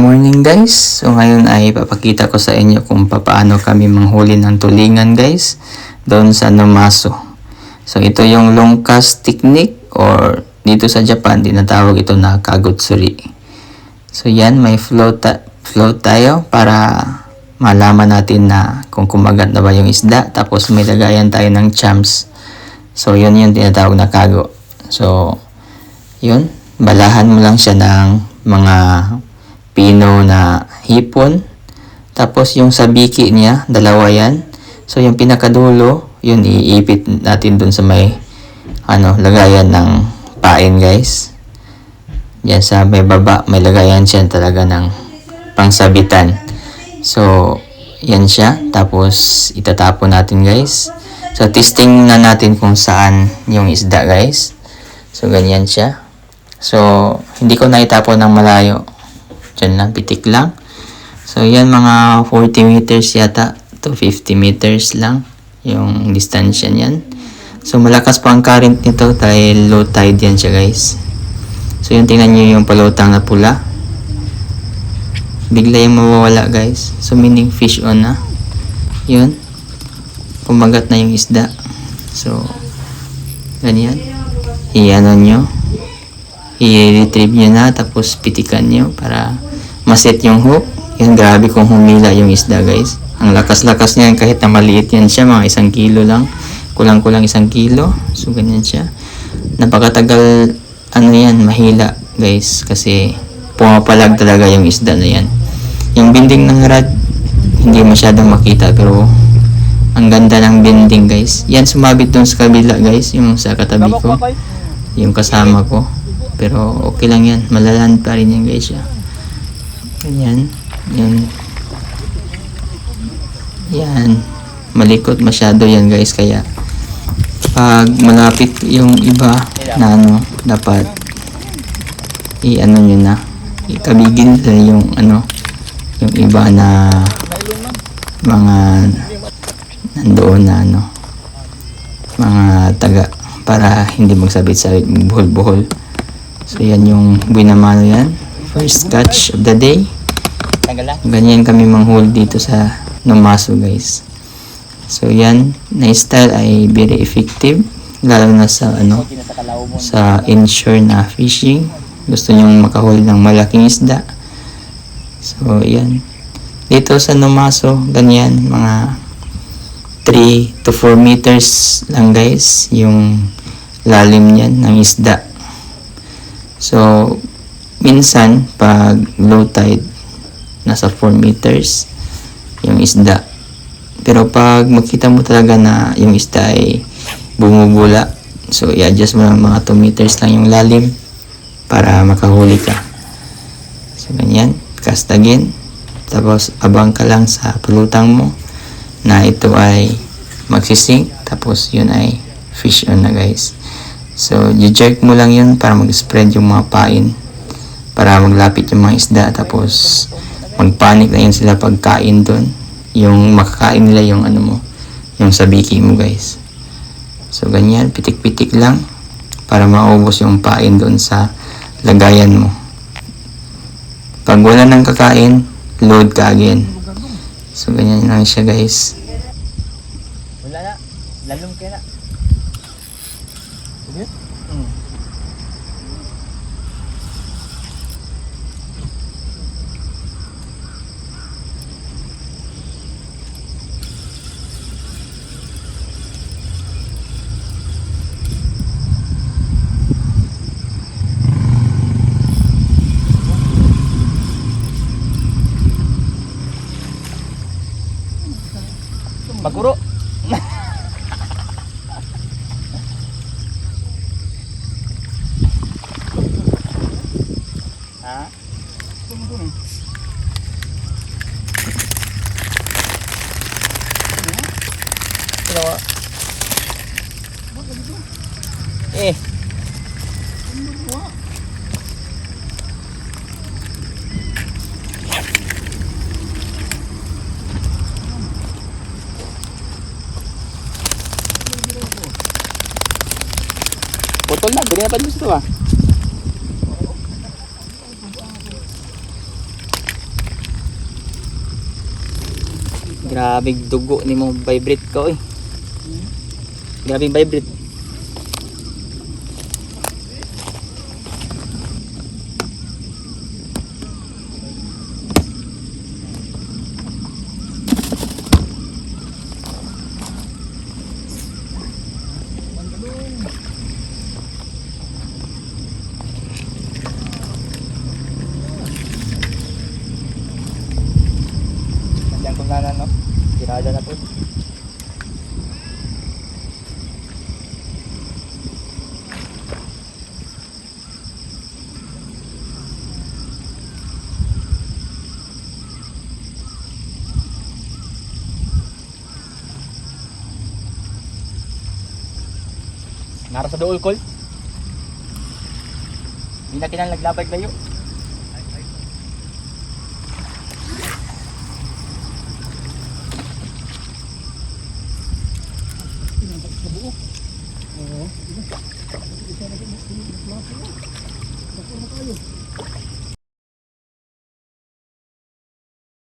morning guys. So ngayon ay papakita ko sa inyo kung paano kami manghuli ng tulingan guys doon sa Nomaso. So ito yung long cast technique or dito sa Japan tinatawag ito na kagutsuri. So yan may float, float tayo para malaman natin na kung kumagat na ba yung isda tapos may lagayan tayo ng champs. So yun yung tinatawag na kago. So yun, balahan mo lang siya ng mga pino na hipon. Tapos yung sabiki niya, dalawa yan. So yung pinakadulo, yun iipit natin dun sa may ano, lagayan ng pain guys. Yan sa may baba, may lagayan siya talaga ng pangsabitan. So, yan siya. Tapos, itatapon natin guys. So, testing na natin kung saan yung isda guys. So, ganyan siya. So, hindi ko na itapon ng malayo. Diyan lang, pitik lang. So, yan mga 40 meters yata to 50 meters lang yung distansya niyan. So, malakas pa ang current nito dahil low tide yan siya guys. So, yung tingnan nyo yung palutang na pula. Bigla yung mawawala guys. So, meaning fish on na. Yun. Kumagat na yung isda. So, ganyan. Iano nyo. I-retrieve nyo na tapos pitikan nyo para maset yung hook. Yan, grabe kung humila yung isda guys. Ang lakas-lakas niyan kahit na maliit yan siya, mga isang kilo lang. Kulang-kulang isang kilo. So, ganyan siya. Napakatagal, ano yan, mahila guys. Kasi pumapalag talaga yung isda na yan. Yung binding ng rad, hindi masyadong makita pero ang ganda ng binding guys. Yan sumabit doon sa kabila guys, yung sa katabi ko. Yung kasama ko. Pero okay lang yan. Malalan pa rin yan guys siya. Ganyan. Yan. Yan. Malikot masyado yan guys. Kaya pag malapit yung iba na ano, dapat i-ano nyo na. Ikabigin nila yung ano, yung iba na mga nandoon na ano, mga taga para hindi magsabit-sabit buhol-buhol. So yan yung binamano yan. First catch of the day. Ganyan kami manghuli dito sa Nomaso guys. So yan, na style ay very effective. Lalo na sa ano, sa inshore na fishing. Gusto nyong makahuli ng malaking isda. So yan. Dito sa Nomaso, ganyan, mga 3 to 4 meters lang guys yung lalim niyan ng isda. So, minsan, pag low tide, nasa 4 meters yung isda. Pero pag makita mo talaga na yung isda ay bumubula, so i-adjust mo lang mga 2 meters lang yung lalim para makahuli ka. So, ganyan. Cast again. Tapos, abang ka lang sa pulutang mo na ito ay magsisink. Tapos, yun ay fish on na guys. So, i-jerk mo lang yun para mag-spread yung mga pain. Para maglapit yung mga isda. Tapos, magpanik na yun sila pagkain doon. Yung makakain nila yung ano mo. Yung sabiki mo guys. So, ganyan. Pitik-pitik lang. Para maubos yung pain doon sa lagayan mo. Pag wala nang kakain, load ka again. So, ganyan lang siya guys. Wala na. Lalong kaya na. Sige? Hmm. Maguro. Ha? Dalawa. Eh. Putol na, binibad mo ito ah. Grabe dugo ni mo vibrate ko eh. Grabe vibrate. Nandiyan kong nanan, no? Tirada na po. Nara sa dool, Col. Hindi na kinalaglabay layo. Kabuo. Oo. Diba? Isa na kayo. Diba? Diba? Diba? Diba? Diba? Diba?